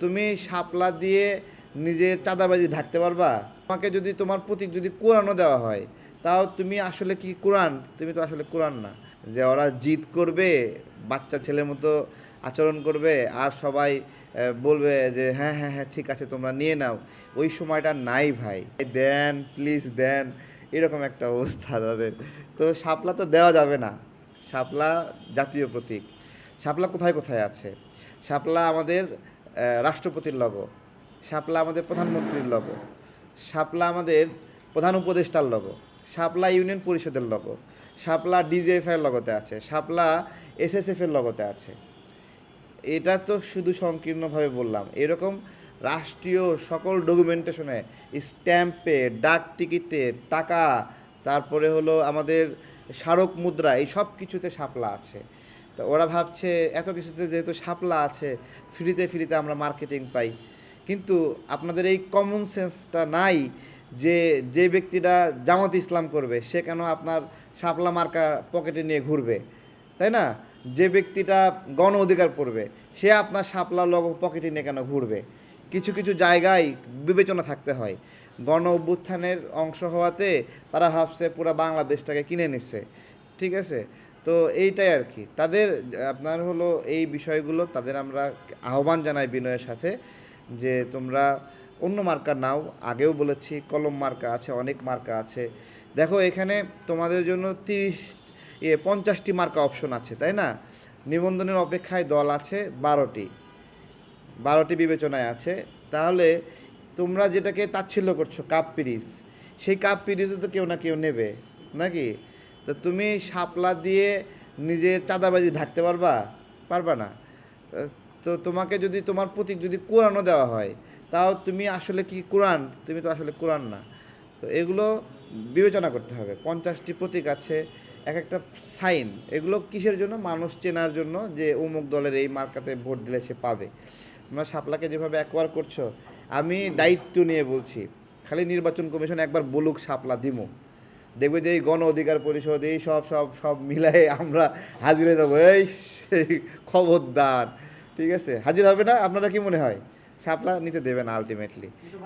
তুমি শাপলা দিয়ে নিজের চাঁদাবাজি ঢাকতে পারবা? তোমাকে যদি তোমার প্রতীক যদি কোরআনও দেওয়া হয়, তাও তুমি আসলে কি কোরআন? তুমি তো আসলে কোরআন না। যে ওরা জিদ করবে, বাচ্চা ছেলের মতো আচরণ করবে, আর সবাই বলবে যে হ্যাঁ হ্যাঁ হ্যাঁ ঠিক আছে, তোমরা নিয়ে নাও। ওই সময়টা নাই ভাই। দেন, প্লিজ, দেন, এরকম একটা অবস্থা তাদের। তো শাপলা তো দেওয়া যাবে না। শাপলা জাতীয় প্রতীক। শাপলা কোথায় কোথায় আছে? শাপলা আমাদের রাষ্ট্রপতির লগো শাপলা আমাদের প্রধানমন্ত্রীর লগো শাপলা আমাদের প্রধান উপদেষ্টার লগো শাপলা ইউনিয়ন পরিষদের লগো শাপলা ডিজিএফআই লগতে আছে, শাপলা এসএসএফ এর লগতে আছে। এটা তো শুধু সংকীর্ণভাবে বললাম। এরকম রাষ্ট্রীয় সকল ডকুমেন্টেশনে স্ট্যাম্পে ডাক টিকিটে টাকা, তারপরে হলো আমাদের স্মারক মুদ্রা, এই সব কিছুতে শাপলা আছে। তো ওরা ভাবছে, এত কিছুতে যেহেতু শাপলা আছে, ফ্রিতে ফ্রিতে আমরা মার্কেটিং পাই। কিন্তু আপনাদের এই কমন সেন্সটা নাই যে যে ব্যক্তিটা জামাত ইসলাম করবে, সে কেন আপনার শাপলা মার্কা পকেটে নিয়ে ঘুরবে? তাই না? যে ব্যক্তিটা গণ অধিকার পড়বে, সে আপনার শাপলা লগ পকেটে নিয়ে কেন ঘুরবে? কিছু কিছু জায়গায় বিবেচনা থাকতে হয়। গণ অভ্যুত্থানের অংশ হওয়াতে তারা ভাবছে পুরো বাংলাদেশটাকে কিনে নিচ্ছে। ঠিক আছে? তো এইটাই আর কি তাদের, আপনার হলো এই বিষয়গুলো তাদের আমরা আহ্বান জানাই বিনয়ের সাথে যে তোমরা অন্য মার্কা নাও। আগেও বলেছি, কলম মার্কা আছে, অনেক মার্কা আছে। দেখো, এখানে তোমাদের জন্য তিরিশ ইয়ে পঞ্চাশটি মার্কা অপশন আছে, তাই না? নিবন্ধনের অপেক্ষায় দল আছে বারোটি। বারোটি বিবেচনায় আছে। তাহলে তোমরা যেটাকে তাচ্ছিল্য করছ, কাপ পিরিজ, সেই কাপ পিরিজও তো কেউ না কেউ নেবে, নাকি? তো তুমি শাপলা দিয়ে নিজের চাঁদাবাজি ঢাকতে পারবা? পারবা না। তো তোমাকে যদি, তোমার প্রতীক যদি কোরআনও দেওয়া হয়, তাও তুমি আসলে কি কোরআন? তুমি তো আসলে কোরআন না। তো এগুলো বিবেচনা করতে হবে। পঞ্চাশটি প্রতীক আছে এক একটা সাইন। এগুলো কিসের জন্য? মানুষ চেনার জন্য যে অমুক দলের এই মার্কাতে ভোট দিলে সে পাবে। তোমরা শাপলাকে যেভাবে অ্যাকোয়ার করছ, আমি দায়িত্ব নিয়ে বলছি। খালি নির্বাচন কমিশন একবার বলুক শাপলা দিমু। দেখবে যে এই গণ অধিকার পরিষদ, এই সব সব সব মিলাই আমরা হাজির হয়ে যাব। এই খবরদার। ঠিক আছে? হাজির হবে না? আপনারা কি মনে হয়? সাপলা নিতে দেবে না আলটিমেটলি